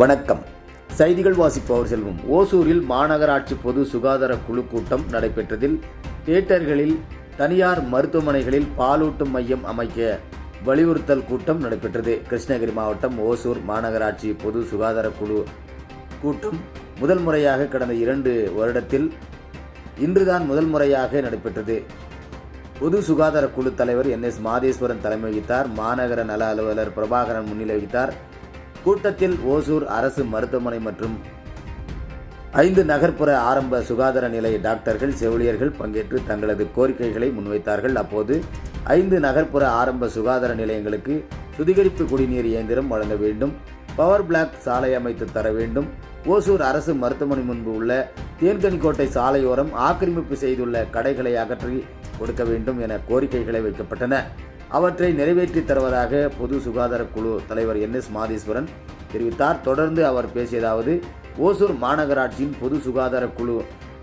வணக்கம். செய்திகள் வாசிப்பவர் செல்வம். ஓசூரில் மாநகராட்சி பொது சுகாதார குழு கூட்டம் நடைபெற்றதில் தியேட்டர்களில் தனியார் மருத்துவமனைகளில் பாலூட்டும் மையம் அமைக்க வலியுறுத்தல் கூட்டம் நடைபெற்றது. கிருஷ்ணகிரி மாவட்டம் ஓசூர் மாநகராட்சி பொது சுகாதார குழு கூட்டம் முதல் முறையாக கடந்த இரண்டு வருடத்தில் இன்றுதான் முதல் முறையாக நடைபெற்றது. பொது சுகாதார குழு தலைவர் என். எஸ். மாதேஸ்வரன் தலைமை வகித்தார். மாநகர நல அலுவலர் பிரபாகரன் முன்னிலை வகித்தார். கூட்டத்தில் ஓசூர் அரசு மருத்துவமனை மற்றும் ஐந்து நகர்ப்புற ஆரம்ப சுகாதார நிலைய டாக்டர்கள் செவிலியர்கள் பங்கேற்று தங்களது கோரிக்கைகளை முன்வைத்தார்கள். அப்போது ஐந்து நகர்ப்புற ஆரம்ப சுகாதார நிலையங்களுக்கு சுத்திகரிப்பு குடிநீர் இயந்திரம் வழங்க வேண்டும். பவர் பிளாக் சாலை அமைத்து தர வேண்டும். ஓசூர் அரசு மருத்துவமனை முன்பு உள்ள தேன்கனிக்கோட்டை சாலையோரம் ஆக்கிரமிப்பு செய்துள்ள கடைகளை அகற்றி கொடுக்க வேண்டும் என கோரிக்கைகளை வைக்கப்பட்டன. அவற்றை நிறைவேற்றி தருவதாக பொது சுகாதார குழு தலைவர் என் எஸ் மாதேஸ்வரன் தெரிவித்தார். தொடர்ந்து அவர் பேசியதாவது ஓசூர் மாநகராட்சியின் பொது சுகாதார குழு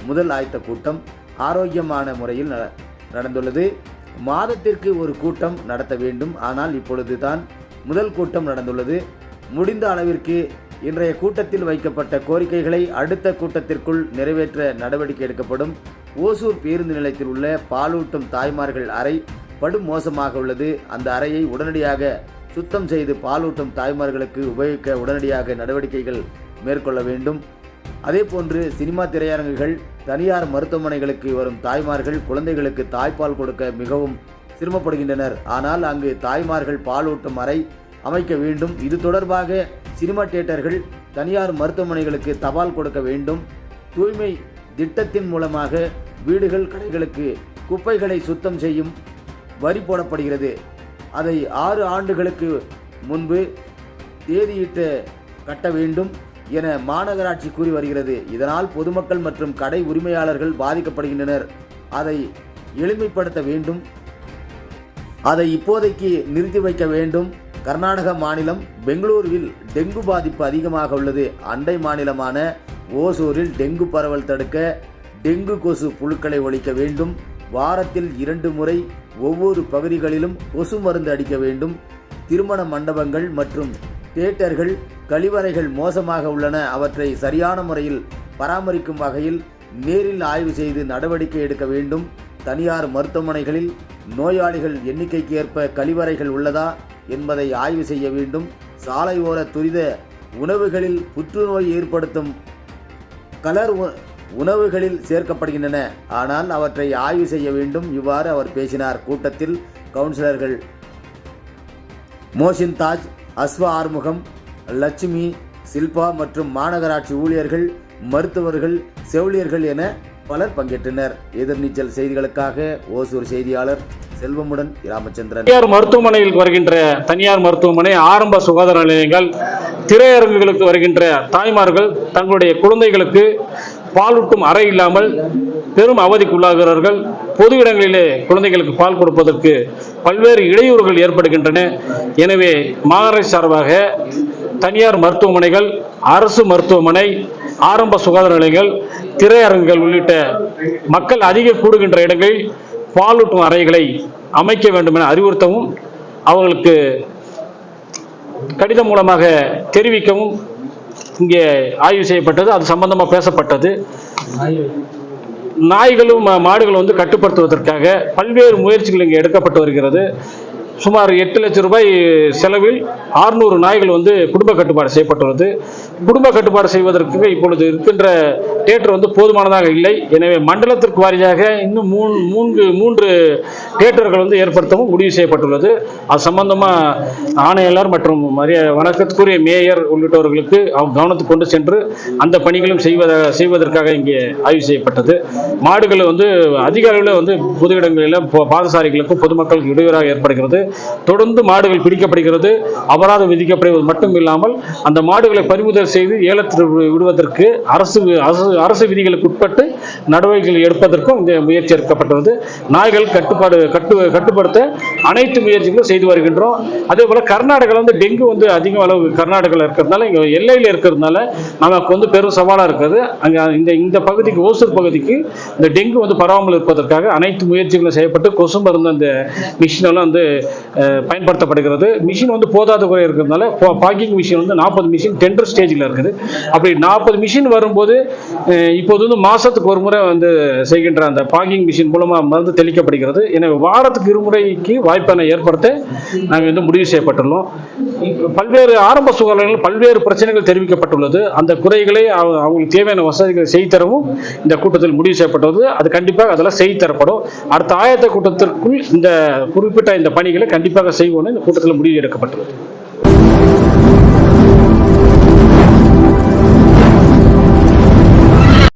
முதல் ஆயத்த கூட்டம் ஆரோக்கியமான முறையில் நடந்துள்ளது. மாதத்திற்கு ஒரு கூட்டம் நடத்த வேண்டும். ஆனால் இப்பொழுது தான் முதல் கூட்டம் நடந்துள்ளது. முடிந்த அளவிற்கு இன்றைய கூட்டத்தில் வைக்கப்பட்ட கோரிக்கைகளை அடுத்த கூட்டத்திற்குள் நிறைவேற்ற நடவடிக்கை எடுக்கப்படும். ஓசூர் பேருந்து நிலையத்தில் உள்ள பாலூட்டும் தாய்மார்கள் அறை படும் மோசமாக உள்ளது. அந்த அறையை உடனடியாக சுத்தம் செய்து பாலூட்டும் தாய்மார்களுக்கு உபயோகிக்க உடனடியாக நடவடிக்கைகள் மேற்கொள்ள வேண்டும். அதேபோன்று சினிமா திரையரங்குகள் தனியார் மருத்துவமனைகளுக்கு வரும் தாய்மார்கள் குழந்தைகளுக்கு தாய்ப்பால் கொடுக்க மிகவும் சிரமப்படுகின்றனர். ஆனால் அங்கு தாய்மார்கள் பாலூட்டும் அறை அமைக்க வேண்டும். இது தொடர்பாக சினிமா தியேட்டர்கள் தனியார் மருத்துவமனைகளுக்கு தபால் கொடுக்க வேண்டும். தூய்மை திட்டத்தின் மூலமாக வீடுகள் கடைகளுக்கு குப்பைகளை சுத்தம் செய்யும் வரி போடப்படுகிறது. அதை ஆறு ஆண்டுகளுக்கு முன்பு தேதியிட்டு கட்ட வேண்டும் என மாநகராட்சி கூறி வருகிறது. இதனால் பொதுமக்கள் மற்றும் கடை உரிமையாளர்கள் பாதிக்கப்படுகின்றனர். அதை எளிமைப்படுத்த வேண்டும். அதை இப்போதைக்கு நிறுத்தி வைக்க வேண்டும். கர்நாடக மாநிலம் பெங்களூருவில் டெங்கு பாதிப்பு அதிகமாக உள்ளது. அண்டை மாநிலமான ஓசூரில் டெங்கு பரவல் தடுக்க டெங்கு கொசு புழுக்களை ஒழிக்க வேண்டும். வாரத்தில் இரண்டு முறை ஒவ்வொரு பகுதிகளிலும் கொசு மருந்து அடிக்க வேண்டும். திருமண மண்டபங்கள் மற்றும் தியேட்டர்கள் கழிவறைகள் மோசமாக உள்ளன. அவற்றை சரியான முறையில் பராமரிக்கும் வகையில் நேரில் ஆய்வு செய்து நடவடிக்கை எடுக்க வேண்டும். தனியார் மருத்துவமனைகளில் நோயாளிகள் எண்ணிக்கைக்கு ஏற்ப கழிவறைகள் உள்ளதா? என்பதை ஆய்வு செய்ய வேண்டும். சாலையோர துரித உணவுகளில் புற்றுநோய் ஏற்படுத்தும் கலர் உ- உணவுகளில் சேர்க்கப்படுகின்றன. ஆனால் அவற்றை ஆய்வு செய்ய வேண்டும். இவ்வாறு அவர் பேசினார். கூட்டத்தில் கவுன்சிலர்கள் மோஷின் தாஜ் அஸ்வா ஆறுமுகம் லட்சுமி சில்பா மற்றும் மாநகராட்சி ஊழியர்கள் மருத்துவர்கள் செவிலியர்கள் என பலர் பங்கேற்றனர். எதிர்நீச்சல் செய்திகளுக்காக ஓசூர் செய்தியாளர் செல்வமுடன் ராமச்சந்திரன் தனியார் மருத்துவமனையில் வருகின்ற தனியார் மருத்துவமனை ஆரம்ப சுகாதார நிலையங்கள் திரையரங்குகளுக்கு வருகின்ற தாய்மார்கள் தங்களுடைய குழந்தைகளுக்கு பாலூட்டும் அறை இல்லாமல் பெரும் அவதிக்குள்ளாகிறார்கள். பொது இடங்களிலே குழந்தைகளுக்கு பால் கொடுப்பதற்கு பல்வேறு இடையூறுகள் ஏற்படுகின்றன. எனவே மாநகராட்சி சார்பாக தனியார் மருத்துவமனைகள் அரசு மருத்துவமனை ஆரம்ப சுகாதார நிலையங்கள் திரையரங்குகள் உள்ளிட்ட மக்கள் அதிக கூடுகின்ற இடங்களில் பாலூட்டும் அறைகளை அமைக்க வேண்டும் என அறிவுறுத்தவும் அவர்களுக்கு கடிதம் மூலமாக தெரிவிக்கவும் இங்கே ஆய்வு செய்யப்பட்டது. அது சம்பந்தமாக பேசப்பட்டது. நாய்களும் மா- மாடுகளும் வந்து கட்டுப்படுத்துவதற்காக பல்வேறு முயற்சிகள் இங்கே எடுக்கப்பட்டு வருகிறது. சுமார் எட்டு லட்சம் ரூபாய் செலவில் 600 நாய்கள் வந்து குடும்ப கட்டுப்பாடு செய்யப்பட்டுள்ளது. குடும்ப கட்டுப்பாடு செய்வதற்கு இப்பொழுது இருக்கின்ற தேட்டர் வந்து போதுமானதாக இல்லை. எனவே மண்டலத்திற்கு வாரியாக இன்னும் மூணு மூன்று மூன்று தேட்டர்கள் வந்து ஏற்படுத்தவும் முடிவு செய்யப்பட்டுள்ளது. அது சம்பந்தமாக ஆணையாளர் மற்றும் மரியா வணக்கத்துக்குரிய மேயர் உள்ளிட்டவர்களுக்கு அவங்க கவனத்துக்கு கொண்டு சென்று அந்த பணிகளும் செய்வத செய்வதற்காக இங்கே ஆய்வு செய்யப்பட்டது. மாடுகளை வந்து அதிக அளவில் வந்து பொது இடங்களில் பாதசாரிகளுக்கும் பொதுமக்களுக்கு இடையூறாக ஏற்படுகிறது. தொடர்ந்து மாடுகள் பிடிக்கப்படுகிறது. அபராதம் விதிக்கப்படுவது மட்டும் இல்லாமல் அந்த மாடுகளை பறிமுதல் செய்து ஏலத்தில் விடுவதற்கு அரசு அரசு அரசு விதிகளுக்கு உட்பட்டு நடவடிக்கைகள் எடுப்பதற்கும் இந்த முயற்சி எடுக்கப்பட்டுள்ளது. நாய்கள் கட்டுப்பாடு கட்டு கட்டுப்படுத்த அனைத்து முயற்சிகளும் செய்து வருகின்றோம். அதே போல் கர்நாடகாவில் வந்து டெங்கு வந்து அதிக அளவு கர்நாடகாவில் இருக்கிறதுனால இங்கே எல்லையில் இருக்கிறதுனால நமக்கு வந்து பெரும் சவாலாக இருக்குது. அங்கே இந்த இந்த பகுதிக்கு ஓசூர் பகுதிக்கு இந்த டெங்கு வந்து பரவாமல் இருப்பதற்காக அனைத்து முயற்சிகளும் செய்யப்பட்டு கொசு மருந்து அந்த மிஷினெல்லாம் வந்து பயன்படுத்தப்படுகிறது. மிஷின் வந்து போதாத குறை இருக்கிறதுனால பாக்கிங் மிஷின் வந்து நாற்பது மிஷின் டெண்டர் ஸ்டேஜில் இருக்குது. அப்படி நாற்பது மிஷின் வரும்போது இப்போது வந்து மாதத்துக்கு ஒரு முறை வந்து செய்கின்ற அந்த பாக்கிங் மிஷின் மூலமாக மருந்து தெளிக்கப்படுகிறது. எனவே வாரத்துக்கு இருமுறைக்கு வாய்ப்பினை ஏற்படுத்த நாங்கள் வந்து முடிவு செய்யப்பட்டுள்ளோம். பல்வேறு ஆரம்ப சுகாதாரங்கள் பல்வேறு பிரச்சனைகள் தெரிவிக்கப்பட்டுள்ளது. அந்த குறைகளை அவ- அவங்களுக்கு தேவையான வசதிகளை செய்து தரவும் இந்த கூட்டத்தில் முடிவு செய்யப்பட்டது அது கண்டிப்பாக அதெல்லாம் செய்து தரப்படும். அடுத்த ஆயத்த கூட்டத்திற்குள் இந்த குறிப்பிட்ட இந்த பணிகளை கண்டிப்பாக செய்வோம்னு இந்த கூட்டத்தில் முடிவு எடுக்கப்பட்டுள்ளது.